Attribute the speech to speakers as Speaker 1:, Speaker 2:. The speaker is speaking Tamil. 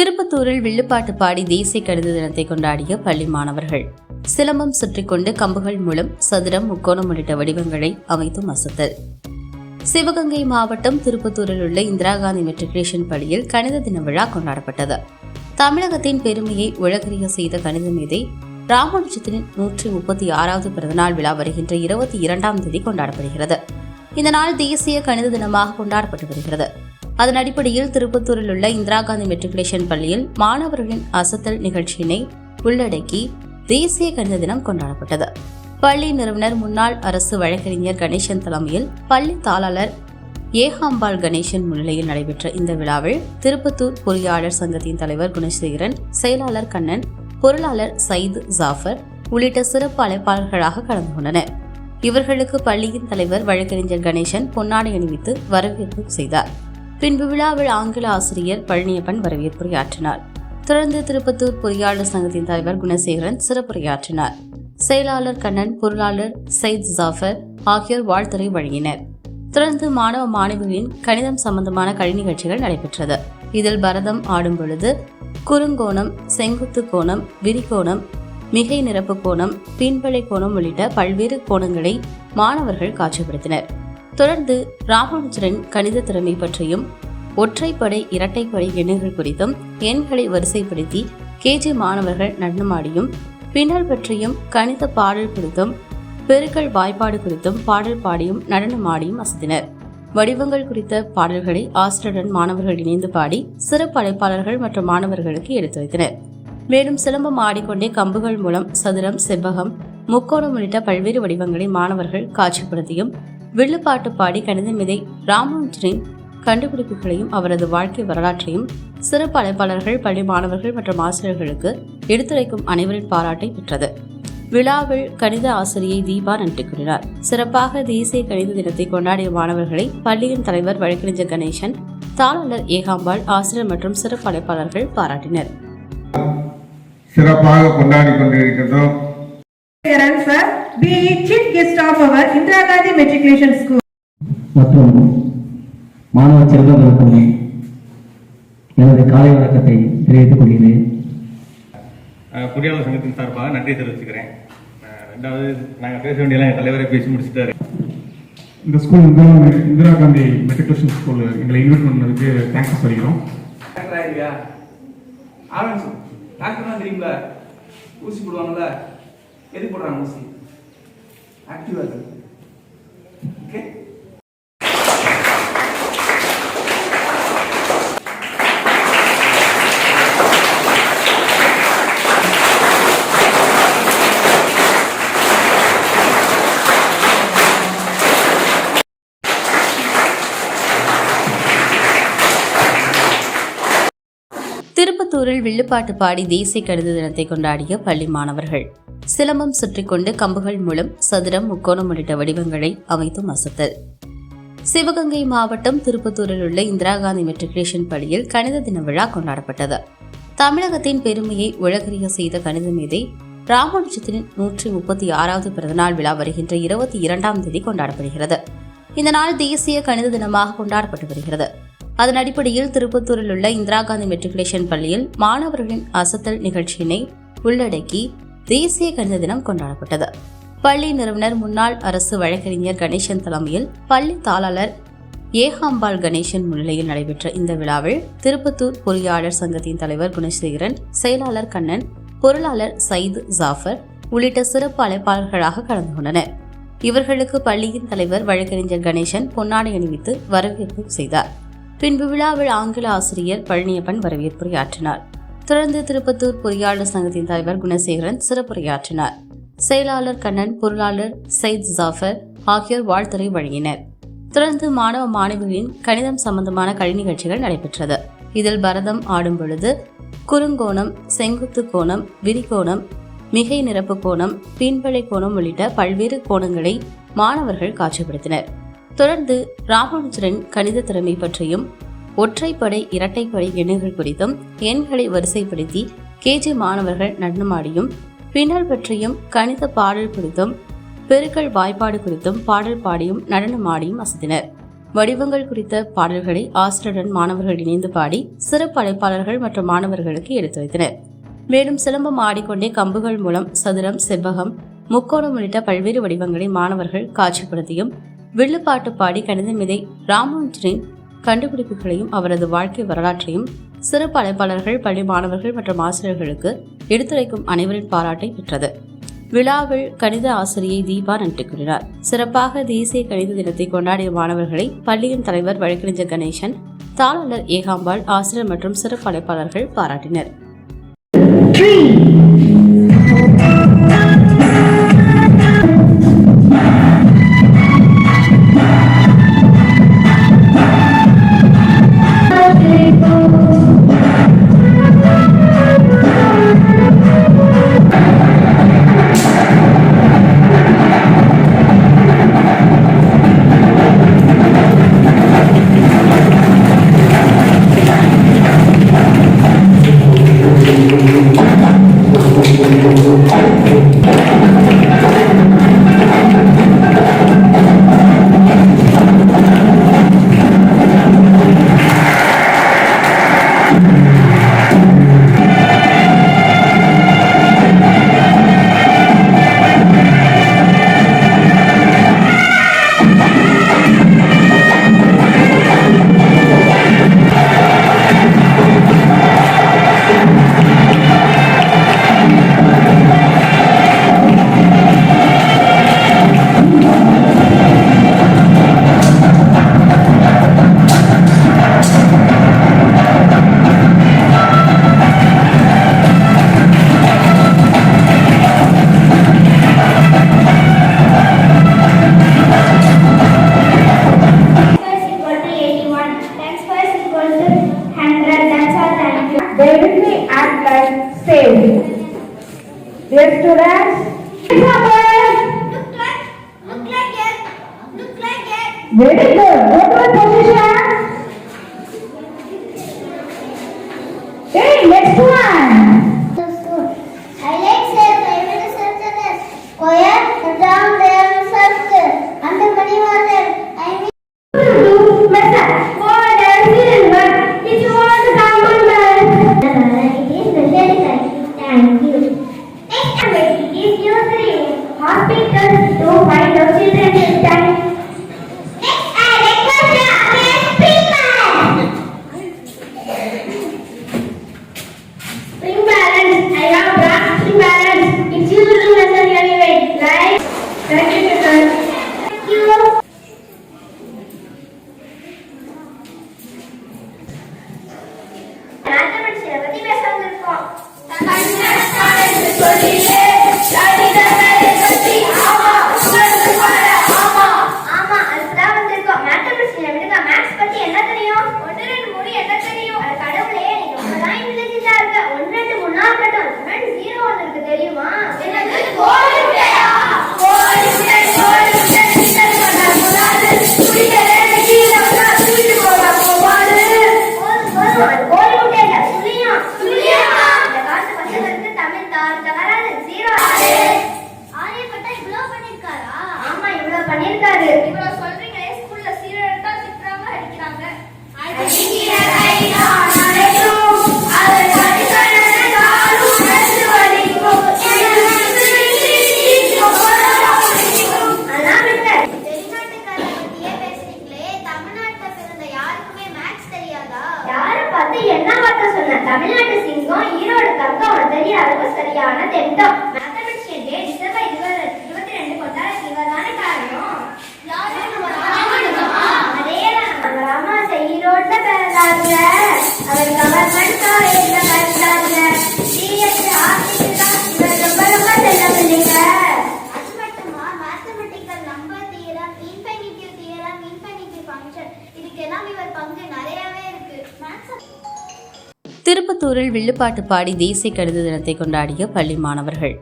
Speaker 1: திருப்பத்தூரில் வில்லுப்பாட்டு பாடி தேசிய கணித தினத்தை கொண்டாடிய பள்ளி மாணவர்கள். சிலம்பம் சுற்றி கொண்டு கம்புகள் மூலம் சதுரம் முக்கோணம் உள்ளிட்ட வடிவங்களை அமைத்தும் அசத்தல் சிவகங்கை மாவட்டம் திருப்பத்தூரில் உள்ள இந்திரா காந்தி மெட்ரிகுலேஷன் பள்ளியில் கணித தின விழா கொண்டாடப்பட்டது. தமிழகத்தின் பெருமையை உலகறிய செய்த கணித மேதை ராமானுஜத்தின் நூற்றி முப்பத்தி ஆறாவது பிறந்தநாள் விழா வருகின்ற இருபத்தி இரண்டாம் தேதி கொண்டாடப்படுகிறது. இந்த நாள் தேசிய கணித தினமாக கொண்டாடப்பட்டு வருகிறது. அதன் அடிப்படையில் திருப்பத்தூரில் உள்ள இந்திரா காந்தி மெட்ரிகுலேஷன் பள்ளியில் மாணவர்களின் அசத்தல் நிகழ்ச்சியினை உள்ளடக்கி தேசிய கணித தினம் கொண்டாடப்பட்டது. பள்ளி நிறுவனர் முன்னாள் அரசு வழக்கறிஞர் கணேசன் தலைமையில் பள்ளி தாளாளர் ஏகாம்பாள் கணேசன் முன்னிலையில் நடைபெற்ற இந்த விழாவில் திருப்பத்தூர் பொறியாளர் சங்கத்தின் தலைவர் குணசேகரன் செயலாளர் கண்ணன் பொருளாளர் சயிது ஜாஃபர் உள்ளிட்ட சிறப்பு அழைப்பாளர்களாக கலந்து கொண்டனர். இவர்களுக்கு பள்ளியின் தலைவர் வழக்கறிஞர் கணேசன் பொன்னாடை அணிவித்து வரவேற்பு செய்தார். பின்பு விழாவில் ஆங்கில ஆசிரியர் பழனியப்பன் வரவேற்புரையாற்றினார். தொடர்ந்து திருப்பத்தூர் பொறியாளர் சங்கத்தின் தலைவர் குணசேகரன் சிறப்புரையாற்றினார். செயலாளர் கண்ணன் பொருளாளர் சயித் ஜாஃபர் ஆகியோர் வாழ்த்துறை வழங்கினர். தொடர்ந்து மாணவ மாணவிகளின் கணிதம் சம்பந்தமான கலை நிகழ்ச்சிகள் நடைபெற்றது. இதில் பரதம் ஆடும் பொழுது குறுங்கோணம் செங்குத்து கோணம் விரிகோணம் மிகை நிரப்பு கோணம் பின்பலை கோணம் உள்ளிட்ட பல்வேறு கோணங்களை மாணவர்கள் காட்சிப்படுத்தினர். தொடர்ந்து ராமானுஜரின் கணித திறமை பற்றியும் ஒற்றைப்படை இரட்டைப்படை எண்ணுகள் குறித்தும் எண்களை வரிசைப்படுத்தி கேஜி மாணவர்கள் நடனமாடியும் பின்னல் பற்றியும் கணித பாடல் குறித்தும் பெருக்கல் வாய்ப்பாடு குறித்தும் பாடல் பாடியும் நடனமாடியும் அசத்தினர். வடிவங்கள் குறித்த பாடல்களை ஆசிரியருடன் மாணவர்கள் இணைந்து பாடி சிறப்பு அழைப்பாளர்கள் மற்றும் மாணவர்களுக்கு எடுத்து வைத்தனர். மேலும் சிலம்பம் ஆடிக்கொண்டே கம்புகள் மூலம் சதுரம் செவ்வகம் முக்கோணம் உள்ளிட்ட பல்வேறு வடிவங்களை மாணவர்கள் காட்சிப்படுத்தியும் வில்லுப்பாட்டு பாடி கணித மிதை ராமானுஜரின் கண்டுபிடிப்புகளையும் அவரது வாழ்க்கை வரலாற்றையும் சிறப்பு அழைப்பாளர்கள் பள்ளி மாணவர்கள் மற்றும் ஆசிரியர்களுக்கு எடுத்துரைக்கும் அனைவரின் பாராட்டை பெற்றது. விழாவில் கணித ஆசிரியை தீபா நன்றி கூறினார். சிறப்பாக தேசிய கணித தினத்தை கொண்டாடிய மாணவர்களை பள்ளியின் தலைவர் வழக்கறிஞர் கணேசன் தாளாளர் ஏகாம்பாள் ஆசிரியர் மற்றும் சிறப்பு அழைப்பாளர்கள் பாராட்டினர்.
Speaker 2: சிறப்பாக கொண்டாடி கொண்டிருக்கின்றோம்.
Speaker 3: Here be chief guest of our Indira Gandhi Matriculation School.
Speaker 4: மற்றும் மாணவ செல்வங்களுக்கும் எனது காலை வணக்கத்தை தெரிவித்துக் கொள்கிறேன்.
Speaker 5: பொறியாளர் சங்கத்தின் சார்பாக நன்றி தெரிவிச்சுக்கிறேன். ரெண்டாவது நாங்கள் பேச வேண்டியெல்லாம் என் தலைவரே பேசி முடிச்சிட்டாரு.
Speaker 6: இந்த school Indira Indira Gandhi matriculation school எங்களை இன்வைட் பண்ணதுக்கு தேங்க்ஸ் சொல்லிக்கிறோம்.
Speaker 7: டாக்டர்னா தெரியுங்களா ஊசி போடுவாங்கல்ல? எது போடுறாங்க ஊசி? ஆக்டிவாக இருக்கு ஓகே
Speaker 1: திருப்பத்தூரில் வில்லுப்பாட்டு பாடி தேசிய கணித தினத்தை கொண்டாடிய பள்ளி மாணவர்கள். சிலம்பம் சுற்றி கொண்டு கம்புகள் மூலம் சதுரம் முக்கோணம் உள்ளிட்ட வடிவங்களை அமைத்தும் அசத்தல். சிவகங்கை மாவட்டம் திருப்பத்தூரில் உள்ள இந்திரா காந்தி மெட்ரிகுலேஷன் பள்ளியில் கணித தின விழா கொண்டாடப்பட்டது. தமிழகத்தின் பெருமையை உலகறிய செய்த கணித மேதை ராமானுஜத்தின் நூற்றி முப்பத்தி ஆறாவது பிறந்தநாள் விழா வருகின்ற இருபத்தி இரண்டாம் தேதி கொண்டாடப்படுகிறது. இந்த நாள் தேசிய கணித தினமாக கொண்டாடப்பட்டு வருகிறது. அதன் அடிப்படையில் திருப்பத்தூரில் உள்ள இந்திரா காந்தி மெட்ரிகுலேஷன் பள்ளியில் மாணவர்களின் அசத்தல் நிகழ்ச்சியினை உள்ளடக்கி தேசிய கணித தினம் கொண்டாடப்பட்டது. பள்ளி நிறுவனர் முன்னாள் அரசு வழக்கறிஞர் கணேசன் தலைமையில் பள்ளி தாளாளர் ஏகாம்பாள் கணேசன் முன்னிலையில் நடைபெற்ற இந்த விழாவில் திருப்பத்தூர் பொறியாளர் சங்கத்தின் தலைவர் குணசேகரன் செயலாளர் கண்ணன் பொருளாளர் சயிது ஜாஃபர் உள்ளிட்ட சிறப்பு அழைப்பாளர்களாக கலந்து கொண்டனர். இவர்களுக்கு பள்ளியின் தலைவர் வழக்கறிஞர் கணேசன் பொன்னாடை அணிவித்து வரவேற்பு செய்தார். பின்பு விழாவில் ஆங்கில ஆசிரியர் பழனியப்பன் வரவேற்புரையாற்றினார். தொடர்ந்து திருப்பத்தூர் பொறியாளர் சங்கத்தின் தலைவர் குணசேகரன் சிறப்புரையாற்றினார். செயலாளர் கண்ணன் பொருளாளர் சயித் ஜாஃபர் ஆகியோர் வாழ்த்துறை வழங்கினர். தொடர்ந்து மாணவ மாணவிகளின் கணிதம் சம்பந்தமான கலை நிகழ்ச்சிகள் நடைபெற்றது. இதில் பரதம் ஆடும் பொழுது குறுங்கோணம் செங்குத்து கோணம் விரிகோணம் மிகை நிரப்பு கோணம் பின்பலை கோணம் உள்ளிட்ட பல்வேறு கோணங்களை மாணவர்கள் காட்சிப்படுத்தினர். தொடர்ந்து ராமானுஜரின் கணித திறமை பற்றியும் ஒற்றைப்படை இரட்டைப்படை எண்ணுகள் குறித்தும் எண்களை வரிசைப்படுத்தி கேஜி மாணவர்கள் நடனமாடியும் பின்னல் பற்றியும் கணித பாடல் குறித்தும் பெருக்கல் வாய்ப்பாடு குறித்தும் பாடல் பாடியும் நடனமாடியும் அசத்தினர். வடிவங்கள் குறித்த பாடல்களை ஆசிரியருடன் மாணவர்கள் இணைந்து பாடி சிறப்பு அழைப்பாளர்கள் மற்றும் மாணவர்களுக்கு எடுத்து வைத்தனர். மேலும் சிலம்பம் ஆடிக்கொண்டே கம்புகள் மூலம் சதுரம் செவ்வகம் முக்கோணம் உள்ளிட்ட பல்வேறு வடிவங்களை மாணவர்கள் காட்சிப்படுத்தியும் வில்லுப்பாட்டு பாடி கணித மிதை ராமானுஜனின் கண்டுபிடிப்புகளையும் அவரது வாழ்க்கை வரலாற்றையும் சிறப்பு அழைப்பாளர்கள் பள்ளி மாணவர்கள் மற்றும் ஆசிரியர்களுக்கு எடுத்துரைக்கும் அனைவரின் பாராட்டை பெற்றது. விழாவில் கணித ஆசிரியை தீபா நன்றி கூறினார். சிறப்பாக தேசிய கணித தினத்தை கொண்டாடிய மாணவர்களை பள்ளியின் தலைவர் வழக்கறிஞர் கணேசன் தாளாளர் ஏகாம்பாள் ஆசிரியர் மற்றும் சிறப்பு அழைப்பாளர்கள் பாராட்டினர்.
Speaker 2: Look like it.
Speaker 3: Very good. Go to the position. Hey,
Speaker 2: is usually in hospitals to find those children with இவர்
Speaker 8: பங்கு நிறையவே இருக்கு.
Speaker 1: திருப்பத்தூரில் வில்லுப்பாட்டு பாடி தேசிய கணித தினத்தை கொண்டாடிய பள்ளி மாணவர்கள்.